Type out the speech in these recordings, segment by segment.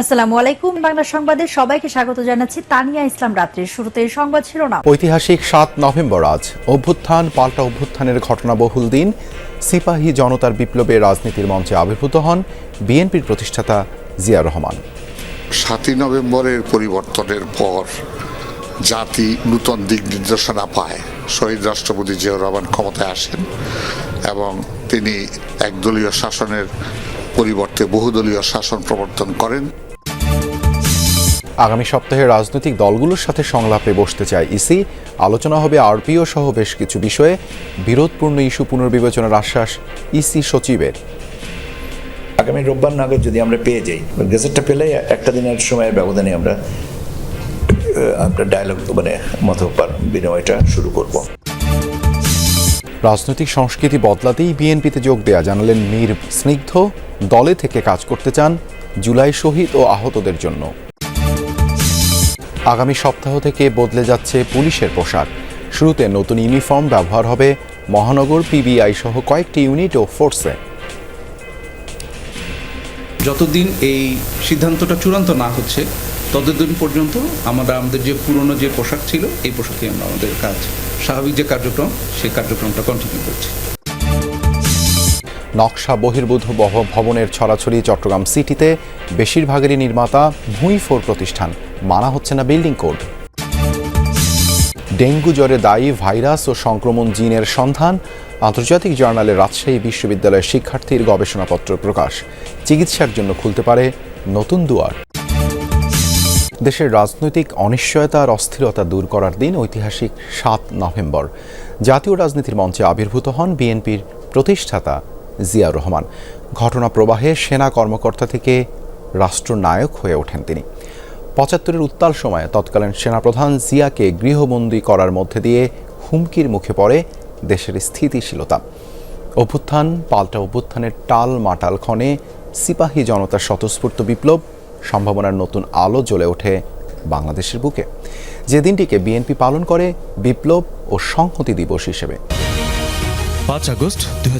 আসসালামু আলাইকুম। বাংলা সংবাদে সবাইকে স্বাগত জানাচ্ছি তানিয়া ইসলাম রাত্রির শুরুতে এই সংবাদ ছিল না ঐতিহাসিক সাত নভেম্বর আজ অভ্যুত্থান পাল্টা অভ্যুত্থানের ঘটনাবহুল দিন সিপাহী জনতার বিপ্লবে রাজনীতির মঞ্চে আবির্ভূত হন বিএনপির প্রতিষ্ঠাতা জিয়া রহমান। সাতই নভেম্বরের পরিবর্তনের পর জাতি নূতন দিক নির্দেশনা পায়। শহীদ রাষ্ট্রপতি জিয়াউর রহমান ক্ষমতায় আসেন এবং তিনি একদলীয় শাসনের পরিবর্তে বহুদলীয় শাসন প্রবর্তন করেন। আগামী সপ্তাহে রাজনৈতিক দলগুলোর সাথে সংলাপে বসতে চায় ইসি। আলোচনা হবে আরপিও সহ বেশ কিছু বিষয়ে। বিরোধপূর্ণ ইস্যু পুনর্বিবেচনার আশ্বাস ইসি সচিবের। আগামী রোববার নাগাদ যদি আমরা পেয়ে যাই গেজেটটা পেলে একটা দিনের সময়ের ব্যবধানে আমরা আমরা ডায়ালগ মানে মত বিনিময়টা শুরু করব। রাজনৈতিক সংস্কৃতি বদলাতেই বিএনপিতে যোগ দেয়া জানালেন মীর। স্নিগ্ধ দলে থেকে কাজ করতে চান জুলাই শহীদ ও আহতদের জন্য। আগামী সপ্তাহ থেকে বদলে যাচ্ছে পুলিশের পোশাক। শুরুতে নতুন ইউনিফর্ম ব্যবহার হবে মহানগর পিবিআই সহ কয়েকটি ইউনিট ও ফোর্সে। যতদিন এই সিদ্ধান্তটা চূড়ান্ত না হচ্ছে, ততদিন পর্যন্ত আমরা আমাদের যে পুরনো যে পোশাক ছিল, এই পোশাকে আমরা আমাদের কাজ। স্বাভাবিক যে কার্যক্রম, সেই কার্যক্রমটা কন্টিনিউ করছি। নকশা বহির্ভূত ভবনের ছড়াছড়ি চট্টগ্রাম সিটিতে বেশিরভাগেরই নির্মাতা ভুঁই ফোর প্রতিষ্ঠান। মানা হচ্ছে না বিল্ডিং কোড। ডেঙ্গু জ্বরে দায়ী ভাইরাস ও সংক্রমণ জিনের সন্ধান, আন্তর্জাতিক জার্নালে রাজশাহী বিশ্ববিদ্যালয়ের শিক্ষার্থীর গবেষণাপত্র প্রকাশ। চিকিৎসার জন্য খুলতে পারে নতুন দুয়ার। দেশের রাজনৈতিক অনিশ্চয়তা আর অস্থিরতা দূর করার দিন ঐতিহাসিক সাত নভেম্বর। জাতীয় রাজনীতির মঞ্চে আবির্ভূত হন বিএনপির প্রতিষ্ঠাতা জিয়া রহমান। ঘটনা প্রবাহে সেনা কর্মকর্তা থেকে রাষ্ট্রনায়ক হয়ে ওঠেন তিনি। পঁচাত্তরের উত্তাল সময়ে তৎকালীন সেনাপ্রধান জিয়াকে গৃহবন্দী করার মধ্যে দিয়ে হুমকির মুখে পড়ে দেশের স্থিতিশীলতা। অভ্যুত্থান, পাল্টা অভ্যুত্থানের টাল মাটাল ক্ষণে সিপাহী জনতার স্বতঃস্ফূর্ত বিপ্লব সম্ভাবনার নতুন আলো জ্বলে ওঠে বাংলাদেশের বুকে। যে দিনটিকে বিএনপি পালন করে বিপ্লব ও সংহতি দিবস হিসেবে। পাঁচ আগস্ট দুই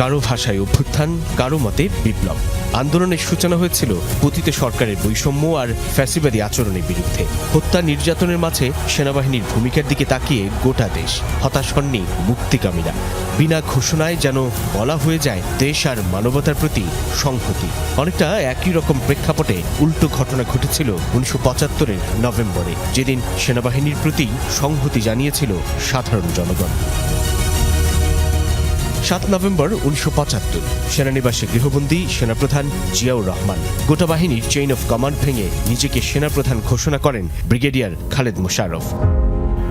কারও ভাষায় অভ্যুত্থান, কারও মতে বিপ্লব। আন্দোলনের সূচনা হয়েছিল পতিত সরকারের বৈষম্য আর ফ্যাসিবাদী আচরণের বিরুদ্ধে। হত্যা নির্যাতনের মাঝে সেনাবাহিনীর ভূমিকার দিকে তাকিয়ে গোটা দেশ হতাশ হননি মুক্তিকামীরা। বিনা ঘোষণায় যেন বলা হয়ে যায়, দেশ আর মানবতার প্রতি সংহতি। অনেকটা একই রকম প্রেক্ষাপটে উল্টো ঘটনা ঘটেছিল উনিশশো পঁচাত্তরের নভেম্বরে, যেদিন সেনাবাহিনীর প্রতি সংহতি জানিয়েছিল সাধারণ জনগণ। সাত নভেম্বর উনিশশো পঁচাত্তর। সেনানিবাসে গৃহবন্দী সেনাপ্রধান জিয়াউর রহমান। গোটা বাহিনীর চেইন অফ কমান্ড ভেঙে নিজেকে সেনাপ্রধান ঘোষণা করেন ব্রিগেডিয়ার খালেদ মোশাররফ।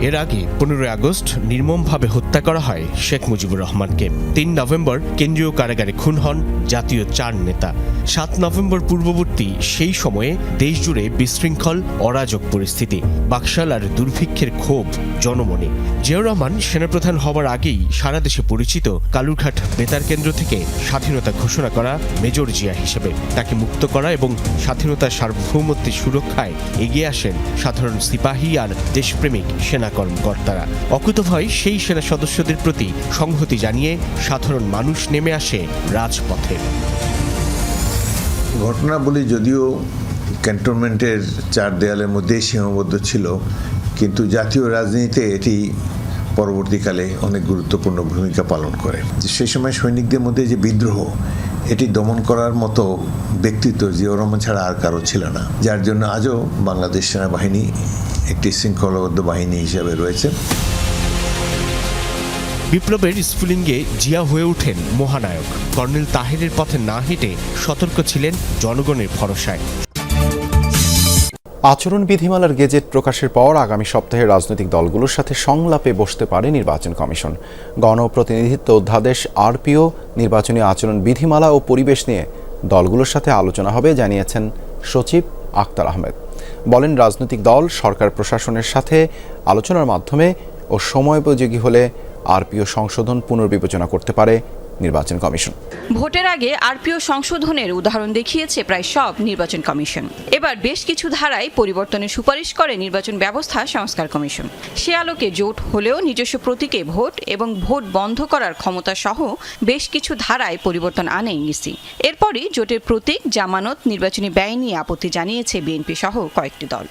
এর আগে পনেরোই আগস্ট নির্মমভাবে হত্যা করা হয় শেখ মুজিবুর রহমানকে। তিন নভেম্বর কেন্দ্রীয় কারাগারে খুন হন জাতীয় চার নেতা। সাত নভেম্বর পূর্ববর্তী সেই সময়ে দেশজুড়ে বিশৃঙ্খল, অরাজক পরিস্থিতি, বাকশাল আর দুর্ভিক্ষের ক্ষোভ জনমনে। জিয়াউর রহমান সেনাপ্রধান হওয়ার আগেই সারা দেশে পরিচিত কালুরঘাট বেতার কেন্দ্র থেকে স্বাধীনতা ঘোষণা করা মেজর জিয়া হিসেবে তাকে মুক্ত করা এবং স্বাধীনতার সার্বভৌমত্বের সুরক্ষায় এগিয়ে আসেন সাধারণ সিপাহী আর দেশপ্রেমিক সেনা কর্মকর্তারা। অকুতভয় সেই সেনা সদস্যদের প্রতি সংহতি জানিয়ে সাধারণ মানুষ নেমে আসে রাজপথে। ঘটনাবলী যদিও ক্যান্টনমেন্টের চার দেয়ালের মধ্যেই সীমাবদ্ধ ছিল, কিন্তু জাতীয় রাজনীতিতে এটি পরবর্তীকালে অনেক গুরুত্বপূর্ণ ভূমিকা পালন করে। সেই সময় সৈনিকদের মধ্যে যে বিদ্রোহ, এটি দমন করার মতো ব্যক্তিত্ব জিয়াউর রহমান ছাড়া আর কারও ছিল না, যার জন্য আজও বাংলাদেশ সেনাবাহিনী একটি শৃঙ্খলাবদ্ধ বাহিনী হিসেবে রয়েছে। বিপ্লবের স্ফুলিঙ্গে জিয়া হয়ে ওঠেন মহানায়ক। কর্নেল তাহেরের পথে না হেঁটে সতর্ক ছিলেন জনগণের ভরসায়। আচরণ বিধিমালার গেজেট প্রকাশের পর আগামী সপ্তাহে রাজনৈতিক দলগুলোর সাথে সংলাপে বসতে পারে নির্বাচন কমিশন। গণপ্রতিনিধিত্ব অধ্যাদেশ আরপিও নির্বাচনী আচরণ বিধিমালা ও পরিবেশ নিয়ে দলগুলোর সাথে আলোচনা হবে জানিয়েছেন সচিব আক্তার আহমেদ। বলেন, রাজনৈতিক দল, সরকার প্রশাসনের সাথে আলোচনার মাধ্যমে ও সময়োপযোগী হলে আরপিও সংশোধন পুনর্বিবেচনা করতে পারে নির্বাচন কমিশন। ভোটের আগে আরপিও সংশোধনের উদাহরণ দেখিয়েছে প্রায় সব নির্বাচন কমিশন। এবার বেশ কিছু ধারায় পরিবর্তনের সুপারিশ করে নির্বাচন ব্যবস্থা সংস্কার কমিশন। সে আলোকে জোট হলেও নিজস্ব প্রতীকে ভোট এবং ভোট বন্ধ করার ক্ষমতা সহ বেশ কিছু ধারায় পরিবর্তন আনে ইসি এরপরই জোটের প্রতীক, জামানত, নির্বাচনী ব্যয় নিয়ে আপত্তি জানিয়েছে বিএনপি সহ কয়েকটি দল।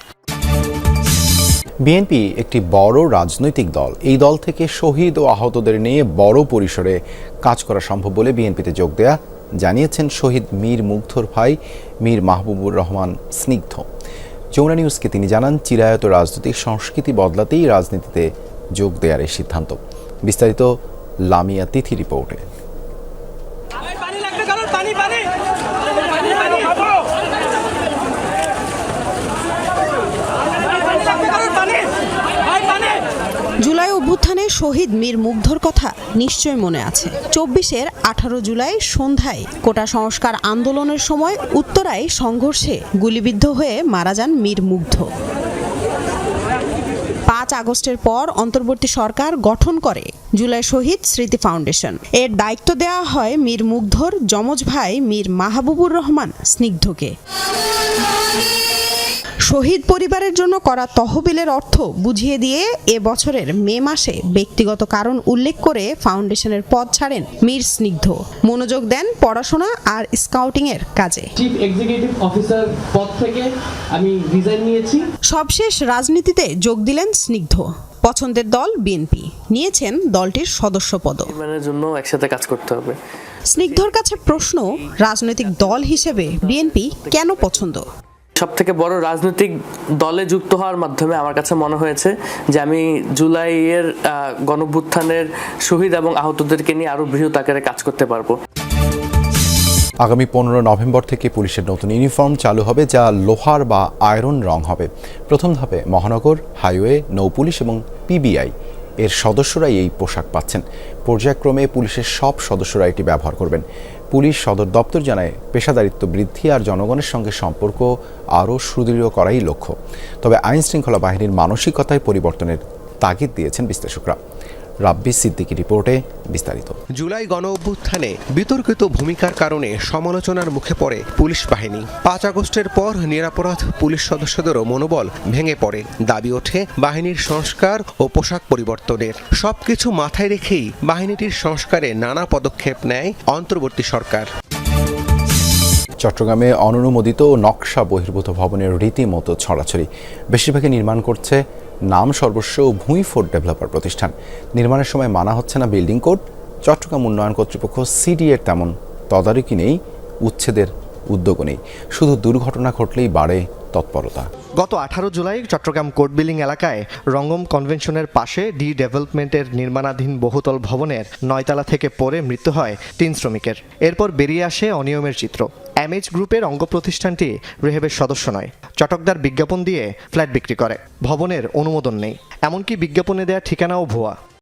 বিএনপি একটি বড় রাজনৈতিক দল। এই দল থেকে শহীদ ও আহতদের নিয়ে বড় পরিসরে কাজ করা সম্ভব বলে বিএনপিতে যোগ দেয়া জানিয়েছেন শহীদ মীর মুগ্ধর ভাই, মীর মাহবুবুর রহমান স্নিগ্ধ। যমুনা নিউজকে তিনি জানান, চিরায়ত রাজনৈতিক সংস্কৃতি বদলাতেই রাজনীতিতে যোগ দেওয়ার এই সিদ্ধান্ত। বিস্তারিত লামিয়া তিথি রিপোর্টে। অভ্যুত্থানে শহীদ মীর মুগ্ধর কথা নিশ্চয় মনে আছে। চব্বিশের আঠারো জুলাই সন্ধ্যায় কোটা সংস্কার আন্দোলনের সময় উত্তরায় সংঘর্ষে গুলিবিদ্ধ হয়ে মারা যান মীর মুগ্ধ। পাঁচ আগস্টের পর অন্তর্বর্তী সরকার গঠন করে জুলাই শহীদ স্মৃতি ফাউন্ডেশন। এর দায়িত্ব দেওয়া হয় মীর মুগ্ধর, যমজ ভাই মীর মাহবুবুর রহমান স্নিগ্ধকে। শহীদ পরিবারের জন্য করা তহবিলের অর্থ বুঝিয়ে দিয়ে এ বছরের মে মাসে ব্যক্তিগত কারণ উল্লেখ করে ফাউন্ডেশনের পদ ছাড়েন মীর স্নিগ্ধ। মনোযোগ দেন পড়াশোনা আর স্কাউটিং এর কাজে। চিফ এক্সিকিউটিভ অফিসার পদ থেকে আমি রিজাইন নিয়েছি। সবশেষ রাজনীতিতে যোগ দিলেন স্নিগ্ধ। পছন্দের দল বিএনপি নিয়েছেন দলটির সদস্যপদ নির্মাণের জন্য একসাথে কাজ করতে হবে। স্নিগ্ধর কাছে প্রশ্ন রাজনৈতিক দল হিসেবে বিএনপি কেন পছন্দ? সব থেকে বড় রাজনৈতিক দলে যুক্ত হওয়ার মাধ্যমে আমার কাছে মনে হয়েছে যে আমি জুলাইয়ের গণভ্যুত্থানের শহীদ এবং আহতদেরকে নিয়ে আরও বৃহৎ আকারে কাজ করতে পারব। আগামী পনেরো নভেম্বর থেকে পুলিশের নতুন ইউনিফর্ম চালু হবে যা লোহার বা আয়রন রং হবে। প্রথম ধাপে মহানগর, হাইওয়ে নৌপুলিশ এবং পিবিআই। এর সদস্যরাই এই পোশাক পাচ্ছেন। পর্যায়ক্রমে পুলিশের সব সদস্যরা এটি ব্যবহার করবেন। পুলিশ সদর দপ্তর জানায়, পেশাদারিত্ব বৃদ্ধি আর জনগণের সঙ্গে সম্পর্ক আরও সুদৃঢ় করাই লক্ষ্য। তবে আইনশৃঙ্খলা বাহিনীর মানসিকতায় পরিবর্তনের তাগিদ দিয়েছেন বিশ্লেষকরা। রাব্বি সিদ্দিকি রিপোর্টে বিস্তারিত। জুলাই গণ অভ্যুত্থানে বিতর্কিত ভূমিকার কারণে সমালোচনার মুখে পড়ে পুলিশ বাহিনী। পাঁচ আগস্টের পর নিরাপরাধ পুলিশ সদস্যদেরও মনোবল ভেঙে পড়ে। দাবি ওঠে বাহিনীর সংস্কার ও পোশাক পরিবর্তনের। সবকিছু মাথায় রেখেই বাহিনীটির সংস্কারে নানা পদক্ষেপ নেয় অন্তর্বর্তী সরকার। চট্টগ্রামে অননুমোদিত নকশা বহির্ভূত ভবনের রীতিমতো ছড়াছড়ি। বেশিরভাগই নির্মাণ করছে নাম সর্বস্ব ও ভূঁই ফোর্ট ডেভেলপার প্রতিষ্ঠান। নির্মাণের সময় মানা হচ্ছে না বিল্ডিং কোড। চট্টগ্রাম উন্নয়ন কর্তৃপক্ষ সিডি এর তেমন তদারকি নেই, উচ্ছেদের উদ্যোগও নেই। শুধু দুর্ঘটনা ঘটলেই বাড়ে তৎপরতা। গত আঠারো জুলাই চট্টগ্রাম কোর্ট বিল্ডিং এলাকায় রঙ্গম কনভেনশনের পাশে ডি ডেভেলপমেন্টের নির্মাণাধীন বহুতল ভবনের নয়তলা থেকে পড়ে মৃত্যু হয় তিন শ্রমিকের। এরপর বেরিয়ে আসে অনিয়মের চিত্র। এমএইচ গ্রুপের অঙ্গ প্রতিষ্ঠানটি রেহেবের সদস্য নয়। চটকদার বিজ্ঞাপন দিয়ে ফ্ল্যাট বিক্রি করে। ভবনের অনুমোদন নেই। এমনকি বিজ্ঞাপনে দেয়া ঠিকানাও ভুয়া।